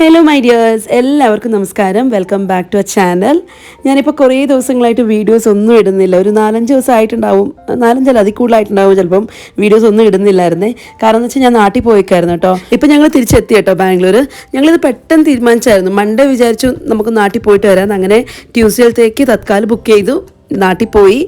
Hello my dears എല്ലാവർക്കും നമസ്കാരം. Welcome back to a channel ഞാനിപ്പോൾ കുറേ ദിവസങ്ങളായിട്ട് വീഡിയോസ് ഒന്നും ഇടുന്നില്ല. ഒരു നാലഞ്ച് ദിവസമായിട്ടുണ്ടാവും. നാലഞ്ചല്ല അതിൽ കൂടുതലായിട്ടുണ്ടാവും ചിലപ്പം. വീഡിയോസ് ഒന്നും ഇടുന്നില്ലായിരുന്നേ. കാരണം എന്ന് വെച്ചാൽ ഞാൻ നാട്ടിൽ പോയിക്കായിരുന്നു കേട്ടോ. ഇപ്പം ഞങ്ങൾ തിരിച്ചെത്തി കേട്ടോ ബാംഗ്ലൂർ ഞങ്ങളിത് പെട്ടെന്ന് തീരുമാനിച്ചായിരുന്നു. മൺഡേ വിചാരിച്ചു നമുക്ക് നാട്ടിൽ പോയിട്ട് വരാം അങ്ങനെ ട്യൂസ്ഡേത്തേക്ക് തത്കാലം ബുക്ക് ചെയ്തു. നാട്ടിൽ പോയി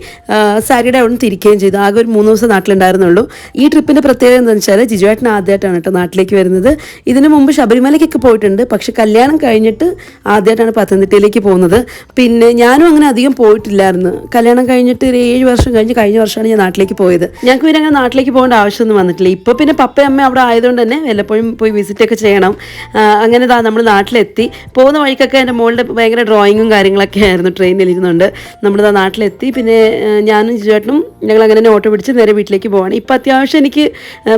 സാരിയുടെ അവിടെ നിന്ന് തിരിക്കുകയും ചെയ്തു. ആകെ ഒരു മൂന്ന് ദിവസം നാട്ടിലുണ്ടായിരുന്നുള്ളൂ. ഈ ട്രിപ്പിന്റെ പ്രത്യേകത എന്താണെന്ന് വെച്ചാൽ ജിജുവേട്ടൻ ആദ്യമായിട്ടാണ് കേട്ടോ നാട്ടിലേക്ക് വരുന്നത്. ഇതിനു മുമ്പ് ശബരിമലയ്ക്കൊക്കെ പോയിട്ടുണ്ട്. പക്ഷെ കല്യാണം കഴിഞ്ഞിട്ട് ആദ്യമായിട്ടാണ് പത്തനംതിട്ടയിലേക്ക് പോകുന്നത്. പിന്നെ ഞാനും അങ്ങനെ അധികം പോയിട്ടില്ലായിരുന്നു. കല്യാണം കഴിഞ്ഞിട്ട് ഒരു ഏഴ് വർഷം കഴിഞ്ഞ് കഴിഞ്ഞ വർഷമാണ് ഞാൻ നാട്ടിലേക്ക് പോയത്. ഞങ്ങൾക്ക് പിന്നെ അങ്ങനെ നാട്ടിലേക്ക് പോകേണ്ട ആവശ്യമൊന്നും വന്നിട്ടില്ല. ഇപ്പോൾ പിന്നെ പപ്പയും അവിടെ ആയതുകൊണ്ട് തന്നെ വല്ലപ്പോഴും പോയി വിസിറ്റ് ഒക്കെ ചെയ്യണം. അങ്ങനെ ദാ നമ്മൾ നാട്ടിലെത്തി. പോകുന്ന വഴിക്കൊക്കെ എന്റെ മോളുടെ ഭയങ്കര ഡ്രോയിങ്ങും കാര്യങ്ങളൊക്കെ ആയിരുന്നു ട്രെയിനിൽ ഇരുന്നുണ്ട് ദാ നാട്ടിലെത്തി. പിന്നെ ഞാനും ചേട്ടനും ഞങ്ങൾ അങ്ങനെ തന്നെ ഓട്ടോ പിടിച്ച് നേരെ വീട്ടിലേക്ക് പോവാണ്. ഇപ്പം അത്യാവശ്യം എനിക്ക്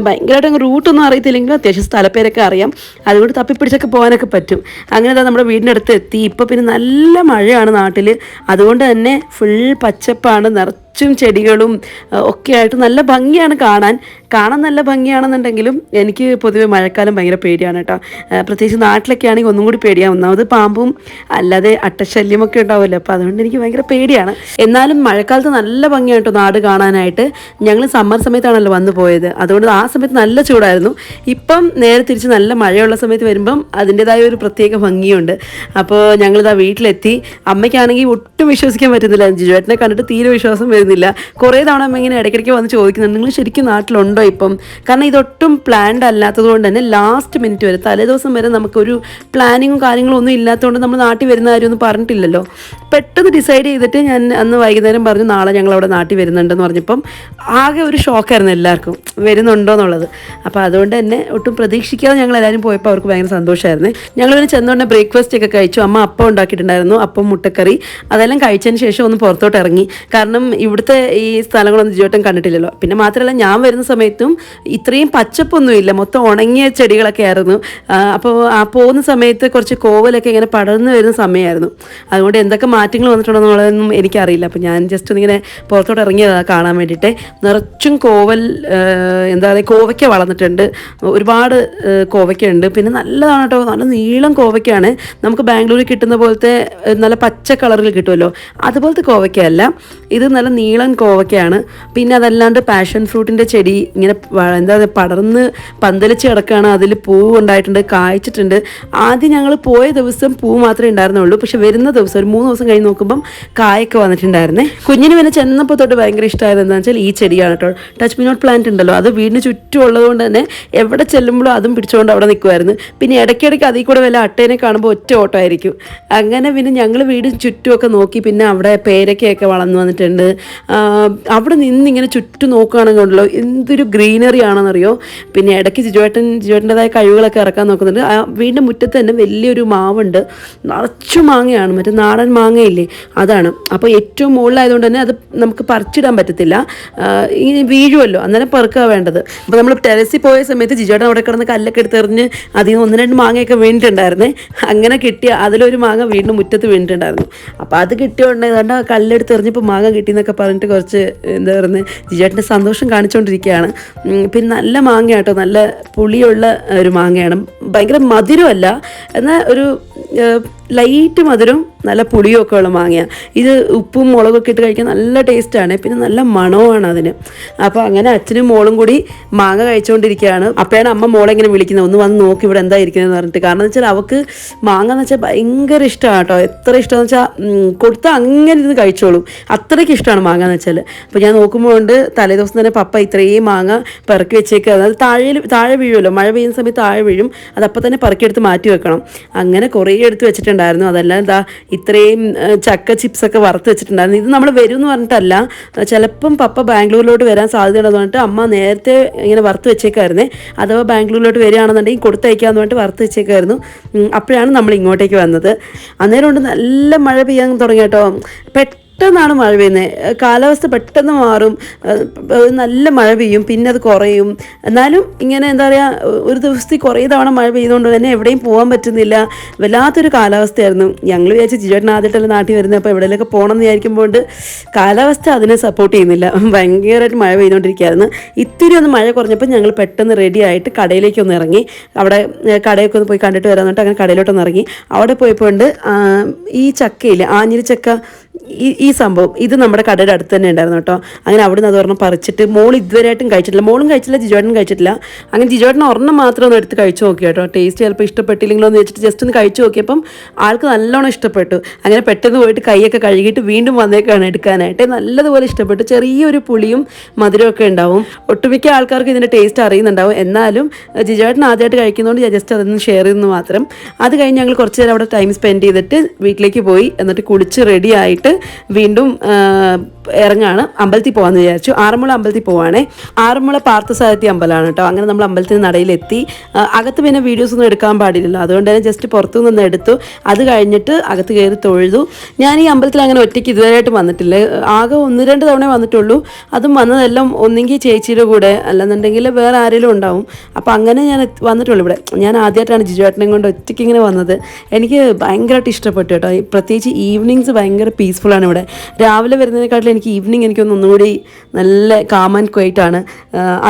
ഭയങ്കരമായിട്ട് അങ്ങ് റൂട്ടൊന്നും അറിയത്തില്ലെങ്കിലും അത്യാവശ്യം സ്ഥലപ്പേരൊക്കെ അറിയാം. അതുകൊണ്ട് തപ്പിപ്പിടിച്ചൊക്കെ പോകാനൊക്കെ പറ്റും. അങ്ങനെ നമ്മുടെ വീടിന്റെ അടുത്ത് എത്തി ഇപ്പോൾ പിന്നെ നല്ല മഴയാണ് നാട്ടിൽ അതുകൊണ്ട് തന്നെ ഫുൾ പച്ചപ്പാണ് നിറച്ചും ചെടികളും ഒക്കെയായിട്ട് നല്ല ഭംഗിയാണ് കാണാൻ. കാണാൻ നല്ല ഭംഗിയാണെന്നുണ്ടെങ്കിലും എനിക്ക് പൊതുവെ മഴക്കാലം ഭയങ്കര പേടിയാണ് കേട്ടോ. പ്രത്യേകിച്ച് നാട്ടിലൊക്കെ ആണെങ്കിൽ ഒന്നും കൂടി പേടിയാണ് ഒന്നാമത് പാമ്പും അല്ലാതെ അട്ടശല്യമൊക്കെ ഉണ്ടാവുമല്ലോ. അപ്പോൾ അതുകൊണ്ട് എനിക്ക് ഭയങ്കര പേടിയാണ്. എന്നാലും മഴക്കാലത്ത് നല്ല ഭംഗിയാണ് കേട്ടോ നാട് കാണാനായിട്ട്. ഞങ്ങൾ സമ്മർ സമയത്താണല്ലോ വന്നു പോയത്. അതുകൊണ്ട് ആ സമയത്ത് നല്ല ചൂടായിരുന്നു. ഇപ്പം നേരെ തിരിച്ച് നല്ല മഴയുള്ള സമയത്ത് വരുമ്പം അതിന്റെതായ ഒരു പ്രത്യേക ഭംഗിയുണ്ട്. അപ്പോൾ ഞങ്ങളിതാ വീട്ടിലെത്തി. അമ്മയ്ക്കാണെങ്കിൽ ഒട്ടും വിശ്വസിക്കാൻ പറ്റുന്നില്ല. ജിജുവേട്ടനെ കണ്ടിട്ട് തീരെ വിശ്വാസം വരുന്നില്ല കുറേ തവണ ഇങ്ങനെ ഇടയ്ക്കിടയ്ക്ക് വന്ന് ചോദിക്കുന്നുണ്ട് നിങ്ങൾ ശരിക്കും നാട്ടിലുണ്ടോ ഇപ്പം? കാരണം ഇതൊട്ടും പ്ലാൻഡ് അല്ലാത്തത് കൊണ്ട് തന്നെ ലാസ്റ്റ് മിനിറ്റ് വരെ തലേദിവസം വരെ നമുക്കൊരു പ്ലാനിങ്ങും കാര്യങ്ങളും ഒന്നും ഇല്ലാത്തതുകൊണ്ട് നമ്മൾ നാട്ടിൽ വരുന്ന കാര്യമൊന്നും പറഞ്ഞിട്ടില്ലല്ലോ. പെട്ടെന്ന് ഡിസൈഡ് ചെയ്തിട്ട് ഞാൻ അന്ന് വൈകുന്നേരം പറഞ്ഞു നാളെ ഞങ്ങൾ അവിടെ നാട്ടിൽ വരുന്നുണ്ടെന്ന് പറഞ്ഞപ്പം ആകെ ഒരു ഷോക്കായിരുന്നു എല്ലാവർക്കും. വരുന്നുണ്ടോ എന്നുള്ളത്. അപ്പോൾ അതുകൊണ്ട് തന്നെ ഒട്ടും പ്രതീക്ഷിക്കാതെ ഞങ്ങൾ എല്ലാവരും പോയപ്പോൾ അവർക്ക് ഭയങ്കര സന്തോഷമായിരുന്നു ഞങ്ങൾ പിന്നെ ചെന്നുകൊണ്ട് ബ്രേക്ക്ഫാസ്റ്റ് ഒക്കെ കഴിച്ചു. അമ്മ അപ്പം ഉണ്ടാക്കിയിട്ടുണ്ടായിരുന്നു അപ്പം മുട്ടക്കറി. അതെല്ലാം കഴിച്ചതിന് ശേഷം ഒന്ന് പുറത്തോട്ട് ഇറങ്ങി. കാരണം ഇവിടുത്തെ ഈ സ്ഥലങ്ങളൊന്നും ജീവിതം കണ്ടിട്ടില്ലല്ലോ. പിന്നെ മാത്രമല്ല ഞാൻ വരുന്ന സമയത്തും ഇത്രയും പച്ചപ്പൊന്നുമില്ല. മൊത്തം ഉണങ്ങിയ ചെടികളൊക്കെ ആയിരുന്നു. അപ്പോൾ ആ പോകുന്ന സമയത്ത് കുറച്ച് കോവലൊക്കെ ഇങ്ങനെ പടർന്നു വരുന്ന സമയമായിരുന്നു. അതുകൊണ്ട് എന്തൊക്കെ മാറ്റങ്ങൾ വന്നിട്ടുണ്ടെന്നുള്ളതൊന്നും എനിക്കറിയില്ല. അപ്പോൾ ഞാൻ ജസ്റ്റ് ഒന്നിങ്ങനെ പുറത്തോട്ട് ഇറങ്ങിയതാണ് കാണാൻ വേണ്ടിയിട്ട്. നിറച്ചും കോവൽ എന്താ പറയുക കോവയ്ക്ക വളർന്നിട്ടുണ്ട്. ഒരുപാട് കോവയ്ക്ക ഉണ്ട് പിന്നെ നല്ലതാണ് കേട്ടോ. നല്ല നീളം കോവയ്ക്കാണ് നമുക്ക് ബാംഗ്ലൂരിൽ കിട്ടുന്ന പോലത്തെ നല്ല പച്ച കളറിൽ കിട്ടുമല്ലോ. അതുപോലത്തെ കോവയ്ക്കയല്ല. ഇത് നല്ല നീളൻ കോവക്കയാണ് പിന്നെ അതല്ലാണ്ട് പാഷൻ ഫ്രൂട്ടിന്റെ ചെടി ഇങ്ങനെ എന്താ പടർന്ന് പന്തലിച്ച് കിടക്കുകയാണ് അതിൽ പൂവ് ഉണ്ടായിട്ടുണ്ട് കായ്ച്ചിട്ടുണ്ട്. ആദ്യം ഞങ്ങൾ പോയ ദിവസം പൂ മാത്രമേ ഉണ്ടായിരുന്നുള്ളൂ. പക്ഷെ വരുന്ന ദിവസം ഒരു മൂന്ന് ദിവസം കഴിഞ്ഞ് നോക്കുമ്പം കായൊക്കെ വന്നിട്ടുണ്ടായിരുന്നേ. കുഞ്ഞിന് പിന്നെ ചെന്നപ്പോൾ തൊട്ട് ഭയങ്കര ഇഷ്ടമായത് എന്താണെന്ന് വെച്ചാൽ ഈ ചെടിയാണ് കേട്ടോ. ടച്ച് മിനോട്ട് പ്ലാന്റ് ഉണ്ടല്ലോ. അത് വീടിന് ചുറ്റും ഉള്ളതുകൊണ്ട് തന്നെ എവിടെ ചെല്ലുമ്പോഴും അതും പിടിച്ചുകൊണ്ട് അവിടെ നിൽക്കുമായിരുന്നു പിന്നെ ഇടയ്ക്കിടയ്ക്ക് അതിൽ കൂടെ വല്ല അട്ടേനെ കാണുമ്പോൾ ഒറ്റ ഓട്ടമായിരിക്കും അങ്ങനെ പിന്നെ ഞങ്ങൾ വീടിന് ചുറ്റുമൊക്കെ നോക്കി പിന്നെ അവിടെ പേരക്കയൊക്കെ വളർന്നു വന്നിട്ടുണ്ട്. അവിടെ നിന്ന് ഇങ്ങനെ ചുറ്റും നോക്കുകയാണെങ്കിൽ ഉണ്ടല്ലോ എന്തൊരു ഗ്രീനറി ആണെന്നറിയോ? പിന്നെ ഇടയ്ക്ക് ജിജുവേട്ടൻ ജിജുവേട്ടന്റെതായ കഴിവുകളൊക്കെ ഇറക്കാൻ നോക്കുന്നുണ്ട്. ആ വീടിന്റെ മുറ്റത്ത് തന്നെ വലിയൊരു മാവുണ്ട്. നിറച്ചു മാങ്ങയാണ്. മറ്റേ നാടൻ മാങ്ങയില്ലേ? അതാണ്. അപ്പോൾ ഏറ്റവും മുകളിലായതുകൊണ്ട് തന്നെ അത് നമുക്ക് പറിച്ചിടാൻ പറ്റത്തില്ല. ഇങ്ങനെ വീഴുമല്ലോ. അന്നേരം പെറുക്കുക വേണ്ടത്. അപ്പോൾ നമ്മൾ ടെറസിൽ പോയ സമയത്ത് ജിജുവേട്ടൻ അവിടെ കിടന്ന് കല്ലൊക്കെ എടുത്തെറിഞ്ഞ് അതിൽ നിന്ന് ഒന്ന് രണ്ട് മാങ്ങയൊക്കെ വീണിട്ടുണ്ടായിരുന്നേ. അങ്ങനെ കിട്ടിയ അതിലൊരു മാങ്ങ വീടിന്റെ മുറ്റത്ത് വീണിട്ടുണ്ടായിരുന്നു. അപ്പോൾ അത് കിട്ടിയ ആ കല്ലെടുത്ത് എറിഞ്ഞപ്പോൾ മാങ്ങ കിട്ടിയെന്നൊക്കെ പറഞ്ഞിട്ട് കുറച്ച് എന്താ പറയുന്നത് ജിജേട്ടന്റെ സന്തോഷം കാണിച്ചുകൊണ്ടിരിക്കുകയാണ് പിന്നെ നല്ല മാങ്ങ കേട്ടോ നല്ല പുളിയുള്ള ഒരു മാങ്ങയാണ്. ഭയങ്കര മധുരമല്ല എന്നാൽ ഒരു ലൈറ്റ് മധുരം നല്ല പുളിയൊക്കെ ഉള്ള മാങ്ങയാണ് ഇത് ഉപ്പും മുളകൊക്കെ ഇട്ട് കഴിക്കാൻ നല്ല ടേസ്റ്റാണ്. പിന്നെ നല്ല മണവുമാണ് അതിന്. അപ്പോൾ അങ്ങനെ അച്ഛനും മോളും കൂടി മാങ്ങ കഴിച്ചുകൊണ്ടിരിക്കുകയാണ് അപ്പോഴാണ് അമ്മ മോളെ ഇങ്ങനെ വിളിക്കുന്നത്. ഒന്ന് വന്ന് നോക്കി ഇവിടെ എന്താ ഇരിക്കുന്നതെന്ന് പറഞ്ഞിട്ട്. കാരണം വെച്ചാൽ അവൾക്ക് മാങ്ങ എന്ന് വെച്ചാൽ ഭയങ്കര ഇഷ്ടമാണ് കേട്ടോ. എത്ര ഇഷ്ടമെന്ന് വെച്ചാൽ കൊടുത്താൽ അങ്ങനെ ഇരുന്ന് കഴിച്ചോളും. അത്രയ്ക്ക് ഇഷ്ടമാണ് മാങ്ങ എന്ന് വെച്ചാൽ. അപ്പോൾ ഞാൻ നോക്കുമ്പോൾ ഉണ്ട് തലേദിവസം തന്നെ പപ്പ ഇത്രയും മാങ്ങ പെറുക്കി വെച്ചേക്കുക അത് താഴെ താഴെ വീഴുമല്ലോ. മഴ പെയ്യുന്ന സമയത്ത് താഴെ വീഴും. അതപ്പോൾ തന്നെ പെറുക്കിയെടുത്ത് മാറ്റി വെക്കണം. അങ്ങനെ കുറേ എടുത്ത് വെച്ചിട്ടുണ്ടായിരുന്നു. അതെല്ലാം എന്താ ഇത്രയും ചക്ക ചിപ്സ് ഒക്കെ വറുത്ത് വെച്ചിട്ടുണ്ടായിരുന്നു. ഇത് നമ്മൾ വരും എന്ന് പറഞ്ഞിട്ടല്ല ചിലപ്പം പപ്പ ബാംഗ്ലൂരിലോട്ട് വരാൻ സാധ്യതയുണ്ടെന്ന് പറഞ്ഞിട്ട് അമ്മ നേരത്തെ ഇങ്ങനെ വറുത്ത് വെച്ചേക്കായിരുന്നേ. അഥവാ ബാംഗ്ലൂരിലോട്ട് വരികയാണെന്നുണ്ടെങ്കിൽ കൊടുത്തയക്കാന്ന് പറഞ്ഞിട്ട് വറുത്ത് വെച്ചേക്കായിരുന്നു. അപ്പോഴാണ് നമ്മൾ ഇങ്ങോട്ടേക്ക് വന്നത്. അന്നേരം കൊണ്ട് നല്ല മഴ പെയ്യാൻ തുടങ്ങി കേട്ടോ. പെട്ടെന്ന് പെട്ടെന്നാണ് മഴ പെയ്യുന്നത് കാലാവസ്ഥ പെട്ടെന്ന് മാറും. നല്ല മഴ പെയ്യും. പിന്നെ അത് കുറയും. എന്നാലും ഇങ്ങനെ എന്താ പറയുക ഒരു ദിവസത്തിൽ കുറേ തവണ മഴ പെയ്തുകൊണ്ട് തന്നെ എവിടെയും പോകാൻ പറ്റുന്നില്ല. വല്ലാത്തൊരു കാലാവസ്ഥയായിരുന്നു. ഞങ്ങൾ വിചാരിച്ച ജിജോട്ടൻ ആദ്യമായിട്ടല്ല നാട്ടിൽ വരുന്നത് അപ്പോൾ എവിടെയെങ്കിലൊക്കെ പോകണം എന്ന് വിചാരിക്കുമ്പോൾ കാലാവസ്ഥ അതിനെ സപ്പോർട്ട് ചെയ്യുന്നില്ല. ഭയങ്കരമായിട്ട് മഴ പെയ്തുകൊണ്ടിരിക്കുകയായിരുന്നു. ഇത്തിരി ഒന്ന് മഴ കുറഞ്ഞപ്പോൾ ഞങ്ങൾ പെട്ടെന്ന് റെഡി ആയിട്ട് കടയിലേക്ക് ഒന്ന് ഇറങ്ങി. അവിടെ കടയൊക്കെ ഒന്ന് പോയി കണ്ടിട്ട് വരാൻ അങ്ങനെ കടയിലോട്ടൊന്ന് ഇറങ്ങി. അവിടെ പോയപ്പോൾ ഈ ചക്കയിൽ ആഞ്ഞിരി ചക്ക ഈ ഈ സംഭവം ഇത് നമ്മുടെ കടയുടെ അടുത്ത് തന്നെ ഉണ്ടായിരുന്നു കേട്ടോ. അങ്ങനെ അവിടെ നിന്ന് അത് ഒരെണ്ണം പറിച്ചിട്ട് മോൾ ഇതുവരെയായിട്ടും കഴിച്ചിട്ടില്ല. മോളും കഴിച്ചില്ല ജിജോട്ടനും കഴിച്ചിട്ടില്ല. അങ്ങനെ ജിജോട്ടൻ ഒരെണ്ണം മാത്രം ഒന്ന് എടുത്ത് കഴിച്ചു നോക്കി കേട്ടോ. ടേസ്റ്റ് ചിലപ്പോൾ ഇഷ്ടപ്പെട്ടില്ലെങ്കിലോ എന്ന് വെച്ചിട്ട് ജസ്റ്റ് ഒന്ന് കഴിച്ചു നോക്കിയപ്പം ആൾക്ക് നല്ലോണം ഇഷ്ടപ്പെട്ടു. അങ്ങനെ പെട്ടെന്ന് പോയിട്ട് കൈയൊക്കെ കഴുകിയിട്ട് വീണ്ടും വന്നേക്കാണ് എടുക്കാനായിട്ട്. നല്ലതുപോലെ ഇഷ്ടപ്പെട്ടു. ചെറിയൊരു പുളിയും മധുരമൊക്കെ ഉണ്ടാവും. ഒട്ടുമിക്ക ആൾക്കാർക്ക് ഇതിന്റെ ടേസ്റ്റ് അറിയുന്നുണ്ടാവും. എന്നാലും ജിജോട്ടൻ ആദ്യമായിട്ട് കഴിക്കുന്നതുകൊണ്ട് ഞാൻ ജസ്റ്റ് അതൊന്ന് ഷെയർ ചെയ്യുന്നു മാത്രം. അത് കഴിഞ്ഞ് ഞങ്ങൾ കുറച്ച് നേരം അവിടെ ടൈം സ്പെൻഡ് ചെയ്തിട്ട് വീട്ടിലേക്ക് പോയി. എന്നിട്ട് കുളിച്ച് റെഡി ആയിട്ട് വീണ്ടും ആ, ഇറങ്ങാണ് അമ്പലത്തിൽ പോകാമെന്ന് വിചാരിച്ചു. ആറന്മുള അമ്പലത്തിൽ പോവാണേ. ആറന്മുള പാർത്ഥസാരഥി അമ്പലമാണ് കേട്ടോ. അങ്ങനെ നമ്മൾ അമ്പലത്തിന് നടയിലെത്തി. അകത്ത് പിന്നെ വീഡിയോസ് ഒന്നും എടുക്കാൻ പാടില്ലല്ലോ. അതുകൊണ്ട് തന്നെ ജസ്റ്റ് പുറത്തു നിന്ന് എടുത്തു. അത് കഴിഞ്ഞിട്ട് അകത്ത് കയറി തൊഴുതു. ഞാൻ ഈ അമ്പലത്തിൽ അങ്ങനെ ഒറ്റയ്ക്ക് ഇതുവരെയായിട്ട് വന്നിട്ടില്ല. ആകെ ഒന്ന് രണ്ട് തവണ വന്നിട്ടുള്ളൂ. അതും വന്നതെല്ലാം ഒന്നെങ്കിൽ ചേച്ചിയുടെ കൂടെ അല്ലെന്നുണ്ടെങ്കിൽ വേറെ ആരെങ്കിലും ഉണ്ടാവും. അപ്പോൾ അങ്ങനെ ഞാൻ വന്നിട്ടുള്ളൂ ഇവിടെ. ഞാൻ ആദ്യമായിട്ടാണ് ജിജുവേട്ടനെ കൊണ്ട് ഒറ്റയ്ക്ക് ഇങ്ങനെ വന്നത്. എനിക്ക് ഭയങ്കരമായിട്ട് ഇഷ്ടപ്പെട്ടു കേട്ടോ. പ്രത്യേകിച്ച് ഈവനിങ്സ് ഭയങ്കര പീസ്ഫുള്ളാണ് ഇവിടെ. രാവിലെ വരുന്നതിനെക്കാട്ടിലും എനിക്ക് ഈവനിങ് എനിക്കൊന്ന് ഒന്നുകൂടി നല്ല കാം ആൻഡ് ക്വൈറ്റാണ്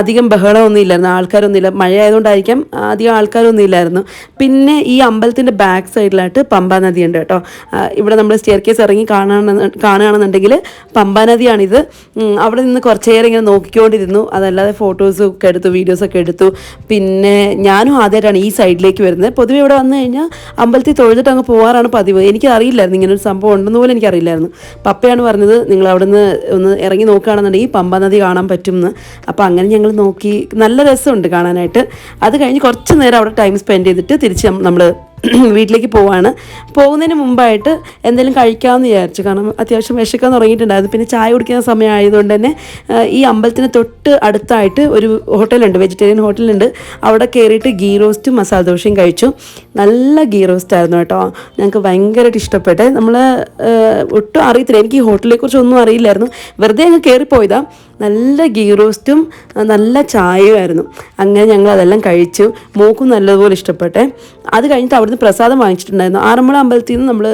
അധികം ബഹളമൊന്നും ഇല്ലായിരുന്നു. ആൾക്കാരൊന്നും ഇല്ല. മഴ ആയതുകൊണ്ടായിരിക്കാം അധികം ആൾക്കാരൊന്നും ഇല്ലായിരുന്നു. പിന്നെ ഈ അമ്പലത്തിന്റെ ബാക്ക് സൈഡിലായിട്ട് പമ്പാ നദി ഉണ്ട് കേട്ടോ ഇവിടെ നമ്മൾ സ്റ്റെയർ കേസ് ഇറങ്ങി കാണാണെന്ന് കാണുകയാണെന്നുണ്ടെങ്കിൽ പമ്പാ നദിയാണിത്. അവിടെ നിന്ന് കുറച്ചേരം ഇങ്ങനെ നോക്കിക്കൊണ്ടിരുന്നു. അതല്ലാതെ ഫോട്ടോസ് ഒക്കെ എടുത്തു വീഡിയോസൊക്കെ എടുത്തു. പിന്നെ ഞാനും ആദ്യമായിട്ടാണ് ഈ സൈഡിലേക്ക് വരുന്നത്. പൊതുവെ ഇവിടെ വന്നു കഴിഞ്ഞാൽ അമ്പലത്തിൽ തൊഴുതിട്ട് അങ്ങ് പോകാറാണ് പതിവ്. എനിക്കറിയില്ലായിരുന്നു ഇങ്ങനെ ഒരു സംഭവം ഉണ്ടെന്ന് പോലും എനിക്കറിയില്ലായിരുന്നു പപ്പയാണ് പറഞ്ഞത് നിങ്ങൾ അവിടെ നിന്ന് ഒന്ന് ഇറങ്ങി നോക്കുകയാണെന്നുണ്ടെങ്കിൽ പമ്പ നദി കാണാൻ പറ്റും എന്ന് അപ്പോൾ അങ്ങനെ ഞങ്ങൾ നോക്കി നല്ല രസമുണ്ട് കാണാനായിട്ട്. അത് കഴിഞ്ഞ് കുറച്ച് നേരം അവിടെ ടൈം സ്പെൻഡ് ചെയ്തിട്ട് തിരിച്ച് നമ്മൾ വീട്ടിലേക്ക് പോവാണ്. പോകുന്നതിന് മുമ്പായിട്ട് എന്തെങ്കിലും കഴിക്കാമെന്ന് വിചാരിച്ചു. കാരണം അത്യാവശ്യം വിശക്കാൻ തുടങ്ങിയിട്ടുണ്ടായിരുന്നു. പിന്നെ ചായ കുടിക്കുന്ന സമയമായതുകൊണ്ട് തന്നെ ഈ അമ്പലത്തിന് തൊട്ട് അടുത്തായിട്ട് ഒരു ഹോട്ടലുണ്ട്. വെജിറ്റേറിയൻ ഹോട്ടലുണ്ട്. അവിടെ കയറിയിട്ട് ഗീ റോസ്റ്റും മസാല ദോശയും കഴിച്ചു. നല്ല ഗീ റോസ്റ്റ് ആയിരുന്നു കേട്ടോ. ഞങ്ങൾക്ക് ഭയങ്കരമായിട്ട് ഇഷ്ടപ്പെട്ടെ നമ്മൾ ഒട്ടും അറിയത്തില്ല. എനിക്ക് ഈ ഹോട്ടലിനെ ഒന്നും അറിയില്ലായിരുന്നു. വെറുതെ അങ്ങ് കയറിപ്പോയതാ. നല്ല ഗീ റോസ്റ്റും നല്ല ചായയുമായിരുന്നു. അങ്ങനെ ഞങ്ങൾ അതെല്ലാം കഴിച്ചു. മൂക്കും നല്ലതുപോലെ ഇഷ്ടപ്പെട്ടെ. അത് കഴിഞ്ഞിട്ട് അവിടുന്ന് പ്രസാദം വാങ്ങിച്ചിട്ടുണ്ടായിരുന്നു. ആറന്മുള അമ്പലത്തിൽ നിന്ന് നമ്മൾ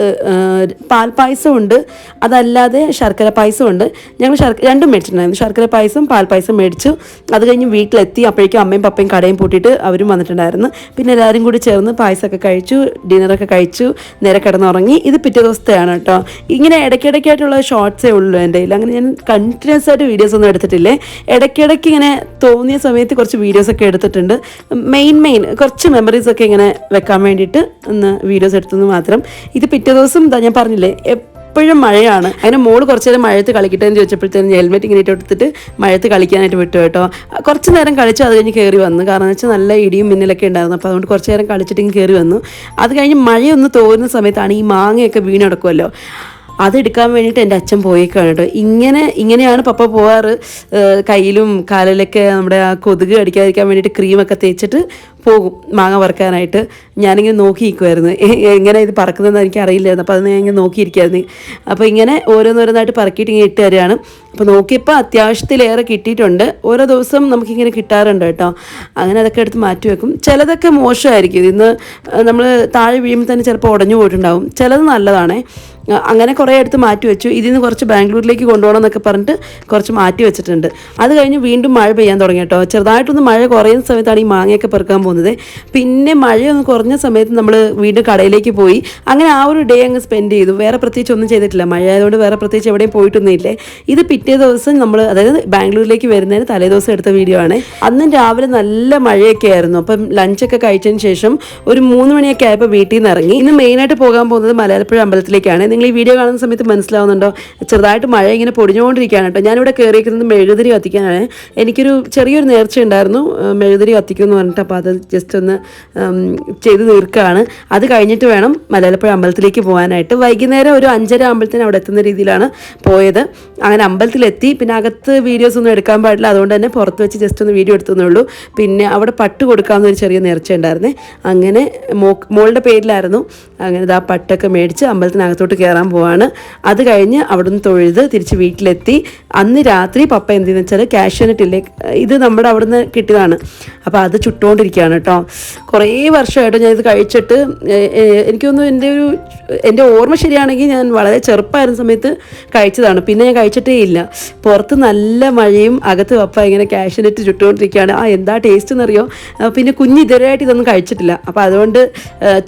പാൽപ്പായസം ഉണ്ട് അതല്ലാതെ ശർക്കര പായസം ഉണ്ട് ഞങ്ങൾ ശർക്കര രണ്ടും മേടിച്ചിട്ടുണ്ടായിരുന്നു. ശർക്കര പായസം പാൽപ്പായസം മേടിച്ചു. അത് കഴിഞ്ഞ് വീട്ടിലെത്തി അപ്പോഴേക്കും അമ്മയും പപ്പയും കടയും പൂട്ടിയിട്ട് അവരും വന്നിട്ടുണ്ടായിരുന്നു. പിന്നെ എല്ലാവരും കൂടി ചേർന്ന് പായസമൊക്കെ കഴിച്ചു ഡിന്നറൊക്കെ കഴിച്ചു നേരെ കിടന്നുറങ്ങി. ഇത് പിറ്റേ ദിവസത്തെയാണ് കേട്ടോ. ഇങ്ങനെ ഇടയ്ക്കിടയ്ക്കായിട്ടുള്ള ഷോർട്സേ ഉള്ളൂ എന്റെ കയ്യിൽ. അങ്ങനെ ഞാൻ കണ്ടിന്യൂസ് ആയിട്ട് വീഡിയോസ് ഒന്നും എടുത്തിട്ടില്ലേ? ഇടയ്ക്കിടയ്ക്ക് ഇങ്ങനെ തോന്നിയ സമയത്ത് കുറച്ച് വീഡിയോസ് ഒക്കെ എടുത്തിട്ടുണ്ട്. മെയിൻ മെയിൻ കുറച്ച് മെമ്മറീസ് ഒക്കെ ഇങ്ങനെ വെക്കാൻ വേണ്ടിയിട്ട് ഒന്ന് വീഡിയോസ് എടുത്തെന്ന് മാത്രം. ഇത് പിറ്റേ ദിവസം ഞാൻ പറഞ്ഞില്ലേ എപ്പോഴും മഴയാണ്. അതിന് മോൾ കുറച്ച് നേരം മഴയത്ത് കളിക്കട്ടെ എന്ന് ചോദിച്ചപ്പോഴത്തേനും ഹെൽമെറ്റ് ഇങ്ങനെ എടുത്തിട്ട് മഴയത്ത് കളിക്കാനായിട്ട് വിട്ടു കേട്ടോ. കുറച്ച് നേരം കളിച്ചു അത് കഴിഞ്ഞ് കയറി വന്നു. കാരണം വെച്ചാൽ നല്ല ഇടിയും മിന്നലൊക്കെ ഉണ്ടായിരുന്നു. അപ്പോൾ അതുകൊണ്ട് കുറച്ച് നേരം കളിച്ചിട്ട് ഇങ്ങനെ കയറി വന്നു. അത് കഴിഞ്ഞ് മഴയൊന്ന് തോരുന്ന സമയത്താണ് ഈ മാങ്ങയൊക്കെ വീണെടുക്കുമല്ലോ അതെടുക്കാൻ വേണ്ടിയിട്ട് എന്റെ അച്ഛൻ പോയേക്കാണ് കേട്ടോ. ഇങ്ങനെ ഇങ്ങനെയാണ് പപ്പ പോവാറ്. കയ്യിലും കാലിലൊക്കെ നമ്മുടെ ആ കൊതുക് അടിക്കാതിരിക്കാൻ വേണ്ടിയിട്ട് ക്രീമൊക്കെ തേച്ചിട്ട് പോകും മാങ്ങ വറുക്കാനായിട്ട്. ഞാനിങ്ങനെ നോക്കി നിൽക്കുമായിരുന്നു എങ്ങനെ ഇത് പറക്കുന്നതെന്ന് എനിക്ക് അറിയില്ലായിരുന്നു. അപ്പോൾ അത് ഞാൻ ഇങ്ങനെ നോക്കിയിരിക്കുകയായിരുന്നു അപ്പോൾ ഇങ്ങനെ ഓരോന്നോരോന്നായിട്ട് പറക്കിയിട്ട് ഇങ്ങനെ ഇട്ട് തരികയാണ് അപ്പോൾ നോക്കിയപ്പോൾ അത്യാവശ്യത്തിലേറെ കിട്ടിയിട്ടുണ്ട്. ഓരോ ദിവസം നമുക്കിങ്ങനെ കിട്ടാറുണ്ട് കേട്ടോ. അങ്ങനെ അതൊക്കെ എടുത്ത് മാറ്റി വെക്കും. ചിലതൊക്കെ മോശമായിരിക്കും. ഇന്ന് നമ്മൾ താഴെ വീഴുമ്പോൾ തന്നെ ചിലപ്പോൾ ഉടഞ്ഞു പോയിട്ടുണ്ടാകും ചിലത് നല്ലതാണേ. അങ്ങനെ കുറേ എടുത്ത് മാറ്റി വെച്ചു. ഇതിൽ നിന്ന് കുറച്ച് ബാംഗ്ലൂരിലേക്ക് കൊണ്ടുപോകണം എന്നൊക്കെ പറഞ്ഞിട്ട് കുറച്ച് മാറ്റി വെച്ചിട്ടുണ്ട്. അത് കഴിഞ്ഞ് വീണ്ടും മഴ പെയ്യാൻ തുടങ്ങി കേട്ടോ. ചെറുതായിട്ടൊന്ന് മഴ കുറയുന്ന സമയത്താണ് ഈ മാങ്ങയൊക്കെ പെറുക്കാൻ പോകുന്നത്. പിന്നെ മഴയൊന്ന് കുറഞ്ഞ സമയത്ത് നമ്മൾ വീണ്ടും കടയിലേക്ക് പോയി. അങ്ങനെ ആ ഒരു ഡേ അങ്ങ് സ്പെൻഡ് ചെയ്തു. വേറെ പ്രത്യേകിച്ച് ഒന്നും ചെയ്തിട്ടില്ല. മഴ ആയതുകൊണ്ട് വേറെ പ്രത്യേകിച്ച് എവിടെയും പോയിട്ടൊന്നും ഇല്ലേ ഇത് പിറ്റേ ദിവസം നമ്മൾ അതായത് ബാംഗ്ലൂരിലേക്ക് വരുന്നതിന് തലേ ദിവസം എടുത്ത വീഡിയോ ആണ്. അന്ന് രാവിലെ നല്ല മഴയൊക്കെ ആയിരുന്നു. അപ്പം ലഞ്ചൊക്കെ കഴിച്ചതിന് ശേഷം ഒരു മൂന്ന് മണിയൊക്കെ ആയപ്പോൾ വീട്ടിൽ നിന്ന് ഇറങ്ങി. ഇന്ന് മെയിനായിട്ട് പോകാൻ പോകുന്നത് മലയാളപ്പുഴ അമ്പലത്തിലേക്കാണ്. നിങ്ങൾ ഈ വീഡിയോ കാണുന്ന സമയത്ത് മനസ്സിലാവുന്നുണ്ടോ? ചെറുതായിട്ട് മഴ ഇങ്ങനെ പൊടിഞ്ഞുകൊണ്ടിരിക്കുകയാണ് കേട്ടോ. ഞാനിവിടെ കയറിയിരിക്കുന്നത് മെഴുകുതിരി കത്തിക്കാനാണ് എനിക്കൊരു ചെറിയൊരു നേർച്ച ഉണ്ടായിരുന്നു. മെഴുതിരി മെഴുകുതിരി കത്തിക്കുമെന്ന് പറഞ്ഞിട്ട് അപ്പോൾ അത് ജസ്റ്റ് ഒന്ന് ചെയ്ത് തീർക്കുകയാണ്. അത് കഴിഞ്ഞിട്ട് വേണം മലയാളപ്പുഴ അമ്പലത്തിലേക്ക് പോകാനായിട്ട്. വൈകുന്നേരം ഒരു അഞ്ചര ആകുമ്പോഴത്തേന് അവിടെ എത്തുന്ന രീതിയിലാണ് പോയത്. അങ്ങനെ അമ്പലത്തിലെത്തി. പിന്നെ അകത്ത് വീഡിയോസ് ഒന്നും എടുക്കാൻ പാടില്ല. അതുകൊണ്ട് തന്നെ പുറത്ത് വെച്ച് ജസ്റ്റ് ഒന്ന് വീഡിയോ എടുത്തേ പിന്നെ അവിടെ പട്ട് കൊടുക്കാമെന്നൊരു ചെറിയ നേർച്ച ഉണ്ടായിരുന്നേ. അങ്ങനെ മോ മോളുടെ പേരിലായിരുന്നു. അങ്ങനെ ആ പട്ടൊക്കെ മേടിച്ച് അമ്പലത്തിനകത്തോട്ട് കയറാൻ പോവാണ്. അത് കഴിഞ്ഞ് അവിടെ നിന്ന് തൊഴുത് തിരിച്ച് വീട്ടിലെത്തി. അന്ന് രാത്രി പപ്പ എന്തെന്ന് വെച്ചാൽ കാഷ്യൂനട്ടില്ലേ ഇത് നമ്മുടെ അവിടെ നിന്ന് കിട്ടിയതാണ്. അപ്പോൾ അത് ചുട്ടുകൊണ്ടിരിക്കുകയാണ് കേട്ടോ. കുറേ വർഷമായിട്ട് ഞാൻ ഇത് കഴിച്ചിട്ട് എനിക്കൊന്നും എന്റെ ഒരു എന്റെ ഓർമ്മ ശരിയാണെങ്കിൽ ഞാൻ വളരെ ചെറുപ്പമായിരുന്ന സമയത്ത് കഴിച്ചതാണ്. പിന്നെ ഞാൻ കഴിച്ചിട്ടേ ഇല്ല. പുറത്ത് നല്ല മഴയും അകത്ത് പപ്പ ഇങ്ങനെ കാഷ്യൂനറ്റ് ചുട്ടുകൊണ്ടിരിക്കുകയാണ് ആ എന്താ ടേസ്റ്റ് എന്നറിയോ? പിന്നെ കുഞ്ഞ് ഇതുവരെയായിട്ട് ഇതൊന്നും കഴിച്ചിട്ടില്ല. അപ്പോൾ അതുകൊണ്ട്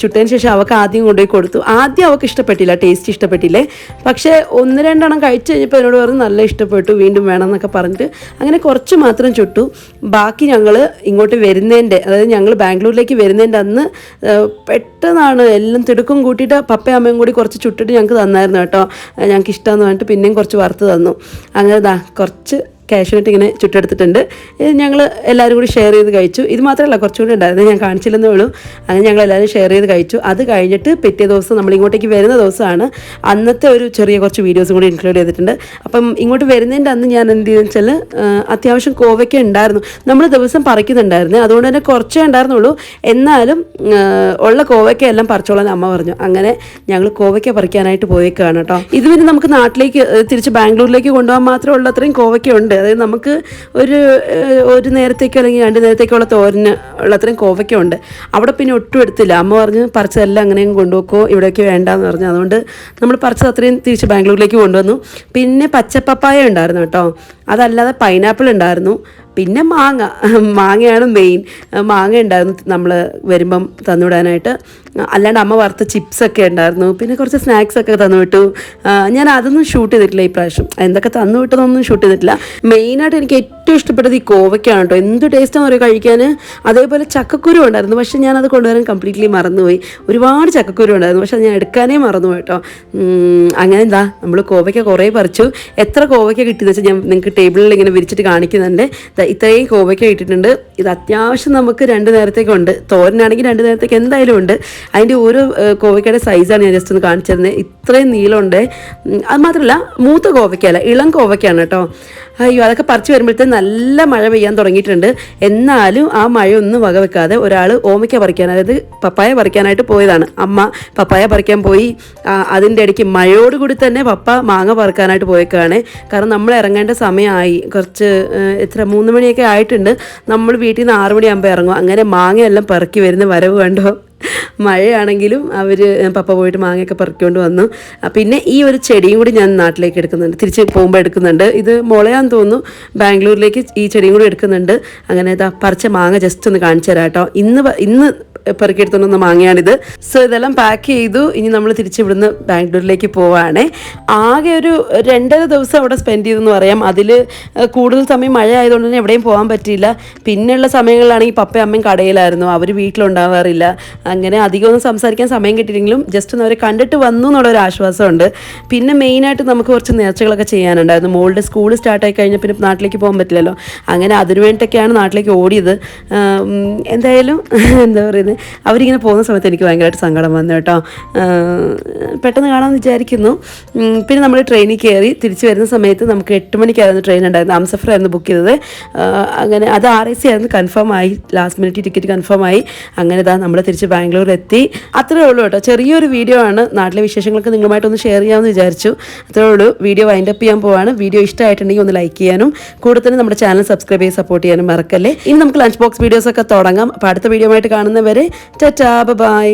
ചുട്ടതിന് ശേഷം അവൾക്ക് ആദ്യം കൊണ്ടുപോയി കൊടുത്തു. ആദ്യം അവൾക്ക് ഇഷ്ടപ്പെട്ടില്ല ടേസ്റ്റ് ഇഷ്ടപ്പെട്ടില്ലേ? പക്ഷേ ഒന്ന് രണ്ടെണ്ണം കഴിച്ച് കഴിഞ്ഞപ്പോൾ എന്നോട് പറഞ്ഞു നല്ല ഇഷ്ടപ്പെട്ടു വീണ്ടും വേണം എന്നൊക്കെ പറഞ്ഞിട്ട് അങ്ങനെ കുറച്ച് മാത്രം ചുട്ടു. ബാക്കി ഞങ്ങൾ ഇങ്ങോട്ട് വരുന്നതിന്റെ അതായത് ഞങ്ങൾ ബാംഗ്ലൂരിലേക്ക് വരുന്നതിന്റെ അന്ന് പെട്ടെന്നാണ് എല്ലാം തിടുക്കം കൂട്ടിയിട്ട് പപ്പയും അമ്മയും കൂടി കുറച്ച് ചുട്ടിട്ട് ഞങ്ങൾക്ക് തന്നായിരുന്നു കേട്ടോ. ഞങ്ങൾക്ക് ഇഷ്ടമെന്ന് പറഞ്ഞിട്ട് പിന്നെയും കുറച്ച് വറുത്ത് തന്നു. അങ്ങനെ ദാ കുറച്ച് കാഷ്യൂനട്ട് ഇങ്ങനെ ചുട്ടെടുത്തിട്ടുണ്ട്. ഇത് ഞങ്ങൾ എല്ലാവരും കൂടി ഷെയർ ചെയ്ത് കഴിച്ചു. ഇത് മാത്രമല്ല കുറച്ചുകൂടി ഉണ്ടായിരുന്നു. ഞാൻ കാണിച്ചില്ലെന്നേ ഉള്ളൂ. അങ്ങനെ ഞങ്ങൾ എല്ലാവരും ഷെയർ ചെയ്ത് കഴിച്ചു. അത് കഴിഞ്ഞിട്ട് പിറ്റേ ദിവസം നമ്മൾ ഇങ്ങോട്ടേക്ക് വരുന്ന ദിവസമാണ്. അന്നത്തെ ഒരു ചെറിയ കുറച്ച് വീഡിയോസും കൂടി ഇൻക്ലൂഡ് ചെയ്തിട്ടുണ്ട്. അപ്പം ഇങ്ങോട്ട് വരുന്നതിന്റെ അന്ന് ഞാൻ എന്ത് ചെയ്തെന്ന് വെച്ചാൽ അത്യാവശ്യം കോവയ്ക്ക ഉണ്ടായിരുന്നു. നമ്മൾ ദിവസം പറിക്കുന്നുണ്ടായിരുന്നു. അതുകൊണ്ട് തന്നെ കുറച്ചേ ഉണ്ടായിരുന്നുള്ളൂ. എന്നാലും ഉള്ള കോവയ്ക്ക എല്ലാം പറിച്ചോളാൻ അമ്മ പറഞ്ഞു. അങ്ങനെ ഞങ്ങൾ കോവയ്ക്ക പറിക്കാനായിട്ട് പോയേക്കാണ് കേട്ടോ. ഇത് പിന്നെ നമുക്ക് നാട്ടിലേക്ക് തിരിച്ച് ബാംഗ്ലൂരിലേക്ക് കൊണ്ടുപോകാൻ മാത്രമേ ഉള്ള. അത്രയും കോവയ്ക്ക ഉണ്ട്. അതായത് നമുക്ക് ഒരു ഒരു നേരത്തേക്കോ അല്ലെങ്കിൽ രണ്ട് നേരത്തേക്കുള്ള തോരന് ഉള്ള അത്രയും കോവയ്ക്ക ഉണ്ട്. അവിടെ പിന്നെ ഒട്ടും എടുത്തില്ല. അമ്മ പറഞ്ഞ് പറിച്ചതെല്ലാം അങ്ങനെയും കൊണ്ടുപോക്കോ ഇവിടേക്ക് വേണ്ടെന്ന് പറഞ്ഞു. അതുകൊണ്ട് നമ്മൾ പറിച്ചത് അത്രയും തിരിച്ച് ബാംഗ്ലൂരിലേക്ക് കൊണ്ടുവന്നു. പിന്നെ പച്ചപ്പപ്പായ ഉണ്ടായിരുന്നു കേട്ടോ. അതല്ലാതെ പൈനാപ്പിൾ ഉണ്ടായിരുന്നു. പിന്നെ മാങ്ങ. മാങ്ങയാണ് മെയിൻ മാങ്ങ ഉണ്ടായിരുന്നു നമ്മൾ വരുമ്പം തന്നുവിടാനായിട്ട്. അല്ലാണ്ട് അമ്മ വറുത്ത ചിപ്സൊക്കെ ഉണ്ടായിരുന്നു. പിന്നെ കുറച്ച് സ്നാക്സൊക്കെ തന്നു വിട്ടു ഞാൻ അതൊന്നും ഷൂട്ട് ചെയ്തിട്ടില്ല ഈ പ്രാവശ്യം. എന്തൊക്കെ തന്നു വിട്ടതൊന്നും ഷൂട്ട് ചെയ്തിട്ടില്ല മെയിനായിട്ട് എനിക്ക് ഏറ്റവും ഇഷ്ടപ്പെട്ടത് ഈ കോവയ്ക്കാണ് കേട്ടോ എന്ത് ടേസ്റ്റാന്ന് പറയുക കഴിക്കാൻ അതേപോലെ ചക്കക്കുരു ഉണ്ടായിരുന്നു. പക്ഷെ ഞാനത് കൊണ്ടുവരാൻ കംപ്ലീറ്റ്ലി മറന്നുപോയി. ഒരുപാട് ചക്കക്കുരു ഉണ്ടായിരുന്നു. പക്ഷെ അത് ഞാൻ എടുക്കാനേ മറന്നുപോയി കേട്ടോ അങ്ങനെ എന്താ? നമ്മൾ കോവയ്ക്ക കുറേ പറിച്ചു. എത്ര കോവയ്ക്ക കിട്ടിയെന്ന് വെച്ചാൽ ഞാൻ നിങ്ങൾക്ക് ടേബിളിൽ ഇങ്ങനെ വിരിച്ചിട്ട് കാണിക്കുന്നുണ്ട്. ഇത്രയും കോവയ്ക്ക ഇട്ടിട്ടുണ്ട്. ഇത് അത്യാവശ്യം നമുക്ക് രണ്ട് നേരത്തേക്കുണ്ട് തോരനാണെങ്കിൽ രണ്ട് നേരത്തേക്ക് എന്തായാലും ഉണ്ട്. അതിന്റെ ഓരോ കോവയ്ക്കയുടെ സൈസാണ് ഞാൻ ജസ്റ്റ് ഒന്ന് കാണിച്ചിരുന്നത് ഇത്രയും നീളമുണ്ട്. അത് മാത്രമല്ല മൂത്ത കോവയ്ക്കല്ല ഇളം കോവയ്ക്കാണ് കേട്ടോ. അയ്യോ അതൊക്കെ പറിച്ചു വരുമ്പോഴത്തേക്ക് നല്ല മഴ പെയ്യാൻ തുടങ്ങിയിട്ടുണ്ട്. എന്നാലും ആ മഴ ഒന്നും മഴയൊന്നും വകവെക്കാതെ ഒരാൾ ഓമയ്ക്ക പറിക്കാൻ അതായത് പപ്പായ പറിക്കാനായിട്ട് പോയതാണ്. അമ്മ പപ്പായ പറിക്കാൻ പോയി. അതിന്റെ ഇടയ്ക്ക് മഴയോടുകൂടി തന്നെ പപ്പ മാങ്ങ പറിക്കാനായിട്ട് പോയേക്കാണ്. കാരണം നമ്മൾ ഇറങ്ങേണ്ട സമയമായി കുറച്ച് എത്ര മൂന്ന് മണിയൊക്കെ ആയിട്ടുണ്ട്. നമ്മൾ വീട്ടിൽ നിന്ന് ആറ് മണിയാകുമ്പോൾ ഇറങ്ങും. അങ്ങനെ മാങ്ങയെല്ലാം പെറുക്കി വരുന്ന വരവ് കണ്ടോ? മഴയാണെങ്കിലും അവർ പപ്പ പോയിട്ട് മാങ്ങയൊക്കെ പറിക്കൊണ്ട് വന്നു. പിന്നെ ഈ ഒരു ചെടിയും കൂടി ഞാൻ നാട്ടിലേക്ക് എടുക്കുന്നുണ്ട്. തിരിച്ച് പോകുമ്പോൾ എടുക്കുന്നുണ്ട്. ഇത് മുളയാന്ന് തോന്നുന്നു. ബാംഗ്ലൂരിലേക്ക് ഈ ചെടിയും കൂടി എടുക്കുന്നുണ്ട്. അങ്ങനെ ഇതാ പറിച്ച മാങ്ങ ജസ്റ്റ് ഒന്ന് കാണിച്ചു തരാം കേട്ടോ. ഇന്ന് ഇന്ന് പെറുക്കിയെടുത്തോണ്ട് വന്ന മാങ്ങയാണിത്. സോ ഇതെല്ലാം പാക്ക് ചെയ്തു. ഇനി നമ്മൾ തിരിച്ച് ഇവിടുന്ന് ബാംഗ്ലൂരിലേക്ക് പോവാണേ. ആകെ ഒരു രണ്ടര ദിവസം അവിടെ സ്പെൻഡ് ചെയ്തെന്ന് പറയാം. അതിൽ കൂടുതൽ സമയം മഴ ആയതുകൊണ്ട് തന്നെ എവിടെയും പോകാൻ പറ്റിയില്ല. പിന്നെയുള്ള സമയങ്ങളിലാണെങ്കിൽ പപ്പയും അമ്മയും കടയിലായിരുന്നു. അവർ വീട്ടിലുണ്ടാവാറില്ല. അങ്ങനെ അധികമൊന്നും സംസാരിക്കാൻ സമയം കിട്ടിയില്ലെങ്കിലും ജസ്റ്റ് ഒന്ന് അവരെ കണ്ടിട്ട് വന്നു എന്നുള്ള ഒരു ആശ്വാസമുണ്ട്. പിന്നെ മെയിനായിട്ട് നമുക്ക് കുറച്ച് നേർച്ചകളൊക്കെ ചെയ്യാനുണ്ടായിരുന്നു. മോളുടെ സ്കൂൾ സ്റ്റാർട്ടായി കഴിഞ്ഞാൽ പിന്നെ നാട്ടിലേക്ക് പോകാൻ പറ്റില്ലല്ലോ. അങ്ങനെ അതിനു വേണ്ടിയിട്ടൊക്കെയാണ് നാട്ടിലേക്ക് ഓടിയത്. എന്തായാലും എന്താ പറയുന്നത് അവരിങ്ങനെ പോകുന്ന സമയത്ത് എനിക്ക് ഭയങ്കരമായിട്ട് സങ്കടം വന്നു കേട്ടോ. പെട്ടെന്ന് കാണാമെന്ന് വിചാരിക്കുന്നു. പിന്നെ നമ്മൾ ട്രെയിനിൽ കയറി തിരിച്ചു വരുന്ന സമയത്ത് നമുക്ക് എട്ട് മണിക്കായിരുന്നു ട്രെയിൻ ഉണ്ടായിരുന്നു അംസഫർ ആയിരുന്നു ബുക്ക് ചെയ്തത്. അങ്ങനെ അത് ആർ എ സി ആയിരുന്നു കൺഫേം ആയി. ലാസ്റ്റ് മിനിറ്റ് ടിക്കറ്റ് കൺഫേം ആയി. അങ്ങനെ ഇതാ നമ്മൾ തിരിച്ച് ബാംഗ്ലൂർ എത്തി അത്രേ ഉള്ളൂ കേട്ടോ. ചെറിയൊരു വീഡിയോ ആണ് നാട്ടിലെ വിശേഷങ്ങളൊക്കെ നിങ്ങളുമായിട്ടൊന്ന് ഷെയർ ചെയ്യാമെന്ന് വിചാരിച്ചു. അത്രേ ഉള്ളൂ. വീഡിയോ വൈൻഡ് അപ്പ് ചെയ്യാൻ പോവാണ്. വീഡിയോ ഇഷ്ടമായിട്ടുണ്ടെങ്കിൽ ഒന്ന് ലൈക്ക് ചെയ്യാനും കൂടെ തന്നെ നമ്മുടെ ചാനൽ സബ്സ്ക്രൈബ് ചെയ്ത് സപ്പോർട്ട് ചെയ്യാനും മറക്കല്ലേ. ഇനി നമുക്ക് ലഞ്ച് ബോക്സ് വീഡിയോസൊക്കെ തുടങ്ങാം. അപ്പോൾ അടുത്ത വീഡിയോ ആയിട്ട് കാണുന്നവരെ ടാറ്റാ ബൈ